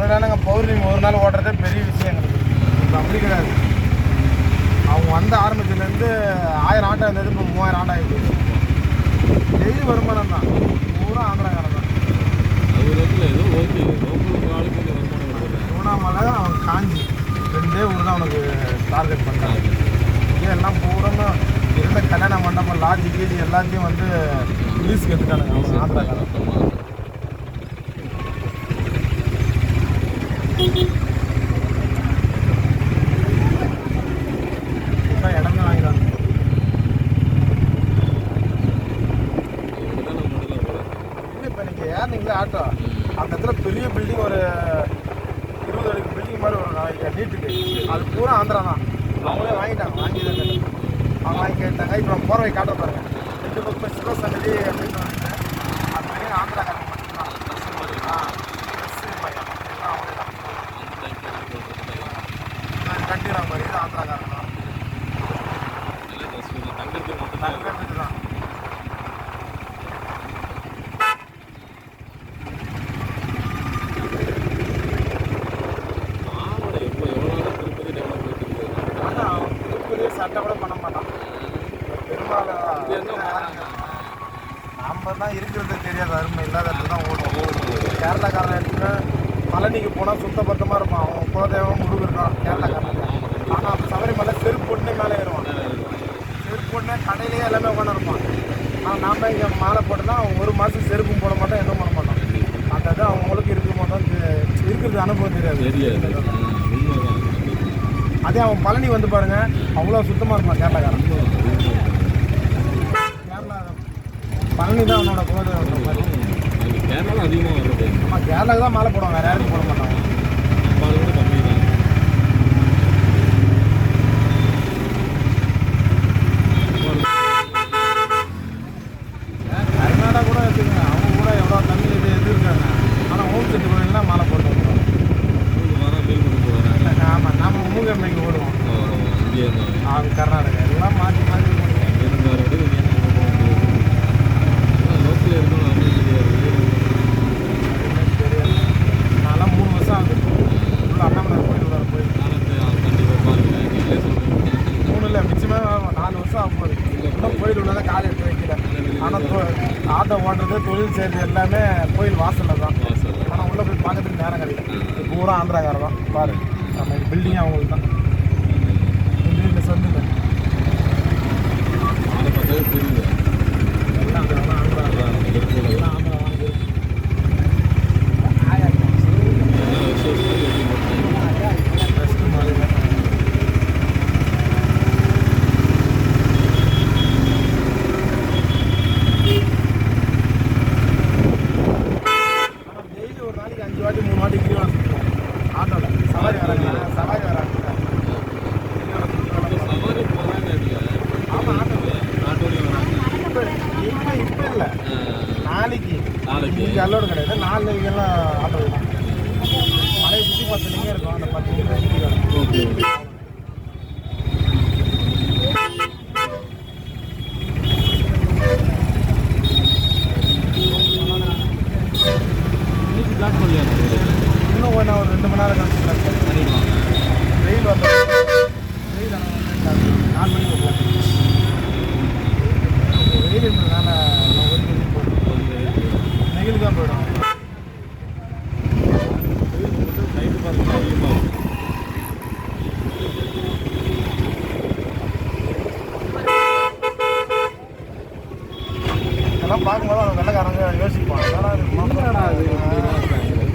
முன்னாடி நாங்கள் பௌர்ணமி ஒரு நாள் ஓடுறதே பெரிய விஷயம் எங்களுக்கு. இப்போ அப்படி கிடையாது. அவங்க வந்த ஆரம்பத்துலேருந்து ஆயிரம் ஆட்டம் இருந்தது இப்போ மூவாயிரம் ஆட்டம் ஆகிடுது டெய்லி வருமானம் தான். பூரா ஆந்திராக்காரன் தான். திருவண்ணாமலை அவன் காஞ்சி. ரெண்டே ஊர் தான் அவனுக்கு டார்கெட் பண்ணுறாங்க இங்கே எல்லாம் பூரா இருந்த கல்யாண மண்டபம் லாட்ஜி கீஜி எல்லாத்தையும் வந்து லீஸ்க்கு எடுத்துட்டானுங்க அவங்க ஆந்திராக்காரன் இப்போ இடமே வாங்கிடுவாங்க இவங்க தான் நம்ம மண்டலம் போகிறோம் இல்லை இப்போ நீங்கள் ஏறினீங்களே ஆட்டோ அந்த இடத்துல பெரிய பில்டிங் ஒரு இருபது அடி பில்டிங் மாதிரி நீட்டுக்கு அது பூரா ஆந்திரா தான் அவங்களே வாங்கிட்டாங்க வாங்கி அவங்க வாங்கி கேட்டாங்க இப்போ நம்ம போகிற காட்ட பாருங்க ரெண்டு பக்கம் சிவசங்கடி அப்படின்னு வந்து அது மாதிரி ஆந்திராக்காரங்க மட்டும்தான் ஆ பஸ்ஸு பையன் எல்லாம் அவங்களே தான் கட்டிடுற மாதிரி இது ஆந்திராக்காரங்க தான் தங்கத்துக்கு மட்டும்தான் தங்கத்துக்கு தான் ஆமாடா இப்போ எவ்வளோ நாள் திருப்பதி டெவலப் போயிட்டு இருக்கு ஆனால் திருப்பதி சட்டை கூட பண்ண மாட்டான் பெரும்பாலும் நம்ம தான் இருக்கிறது தெரியாத அருமை இல்லாத இடத்துல தான் ஓடுவோம் கேரளாக்காரன் எடுத்துட்டு பழனிக்கு போனால் சுத்தபத்தமாக இருப்பான். அவன் குலதெய்வம் முருகர் தான் கேரளாக்காரன். ஆனால் சபரிமலை செருப்பு போட்டுனே மேலே ஏறுவான். செருப்பு கடையிலேயே எல்லாமே உட்காந்து இருப்பான் ஆனால் நாம இங்கே மாலை போட்டோம்னா அவன் ஒரு மாதம் செருப்பும் போட மாட்டோம் எதுவும் பண்ண மாட்டோம். அந்த இது அவங்களுக்கு இருக்க மாட்டோம். இருக்கிறது அனுபவம் தெரியாது. தெரியாது. அதே அவன் பழனி வந்து பாருங்க அவ்வளோ சுத்தமாக இருப்பான் கேரளாக்காரன். கேரளா பழனி தான் அவனோட குலதெய்வம் மாதிரி. கேரளா அதிகமாக வர்றது. ஆமாம் கேரளாவுக்கு தான் மாலை போடுவாங்க வேற யாருக்கும் போட மாட்டாங்க நம்ம அதை விட கம்மி தான் கர்நாடகா கூட எடுத்துக்கங்க அவங்க கூட எவ்வளோ தண்ணி இது இது இருக்காங்க ஆனால் ஹோம் செட்டு கோயில்லாம் மாலை போட்டு வந்துடுவோம் மூணு வாரம் ஃபீல் பண்ண போகிறேன் ஆமாம் நம்ம மூங்கம்மைக்கு ஓடுவோம் இங்கே இருந்தாங்க அவங்க கர்நாடகா எல்லாம் மாற்றி மாற்றி பண்ணுவோம் இருந்து வேறு விட இங்கே நம்ம போக முடியாது லோக்கல் இருக்கணும் அப்படின்னு தெரியாது தெரியாது நான்லாம் மூணு வருஷம் ஆகுது உள்ள அண்ணாமலை கோயில் வர போய் நாளத்தை கண்டிப்பாக பாருங்க நீங்களே சொல்லுங்கள் மூணு இல்லை மிச்சமாக நாலு வருஷம் ஆகும் போகுது இன்னும் கோயில் உள்ளதான் காலை எடுத்து வைக்கல ஆனால் ஆட்டோ ஓட்டுறது தொழில் செய்கிறது எல்லாமே கோயில் வாசலில் தான். வாசல் ஆனால் உள்ளே போய் பார்க்கறதுக்கு நேரம் கிடையாது பூரா ஆந்திராக்காரர் தான். பாரு. நம்ம பில்டிங் அவங்களுக்கு தான். இந்த சொந்த புரியுது. எல்லாம் இன்னைக்கு அல்லோடு கிடையாது. நாளைக்கெல்லாம் ஆட்டோ தான் மலையை சுற்றி பத்து நிமிடம் இருக்கும். அந்த பத்து பண்ணலையா? இன்னும் கொஞ்சம் ஒரு ரெண்டு மணி நேரம் கழிச்சு. பண்ணிடுவாங்க வெயில் வந்த வெயில் நாலு மணிக்கு பார்க்கும்போது அவங்க வெள்ளக்காரங்க யோசிப்பாங்க. என்னடா இது?